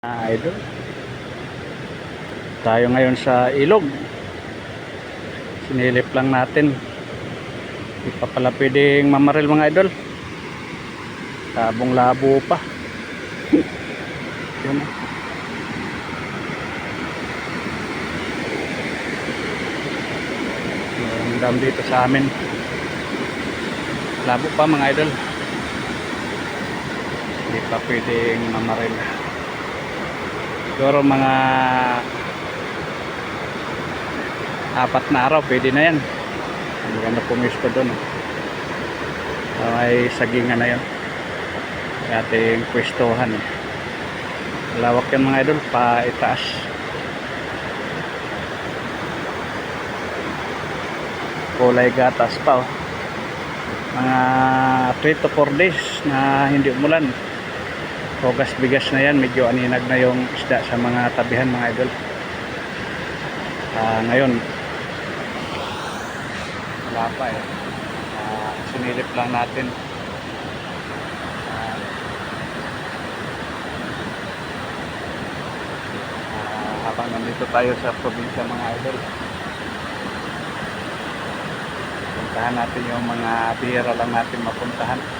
Ah, idol. Tayo ngayon sa ilog. Sinilip lang natin. Hindi pa pala pwedeng mamaril mga idol. Tabong labo pa. Yun. Yung dam dito sa amin. Labo pa mga idol. Hindi pa pwedeng mamaril. Siguro mga apat na araw, pwede na yan. Hindi ka na pumisto doon. Uh, may sagingan na yun. Ating pwestuhan. Lawak yan mga idol, pa itaas. Kulay gatas pa oh. Mga 3 to 4 days na hindi umulan. Hugas bigas na yan, medyo aninag na yung isda sa mga tabihan mga idol. Ah, ngayon, wala pa eh. Ah, sinilip lang natin. Ah, ah, habang nandito tayo sa probinsya mga idol. Puntahan natin yung mga bihira lang natin mapuntahan.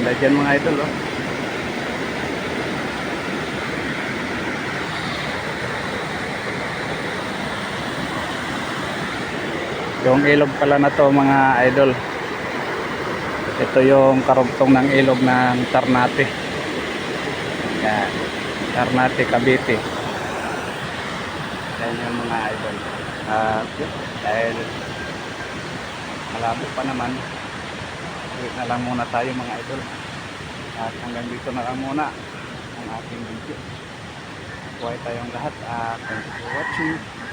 Ganda dyan mga idol oh. Yung ilog pala na to mga idol. Ito yung karugtong ng ilog ng Ternate. Yan. Ternate, Cavite. Yan yung mga idol. At dahil malabo pa naman, uwi na lang muna tayo mga idol. At hanggang dito na lang muna ang ating video. Buhay tayong lahat. At thank you for watching.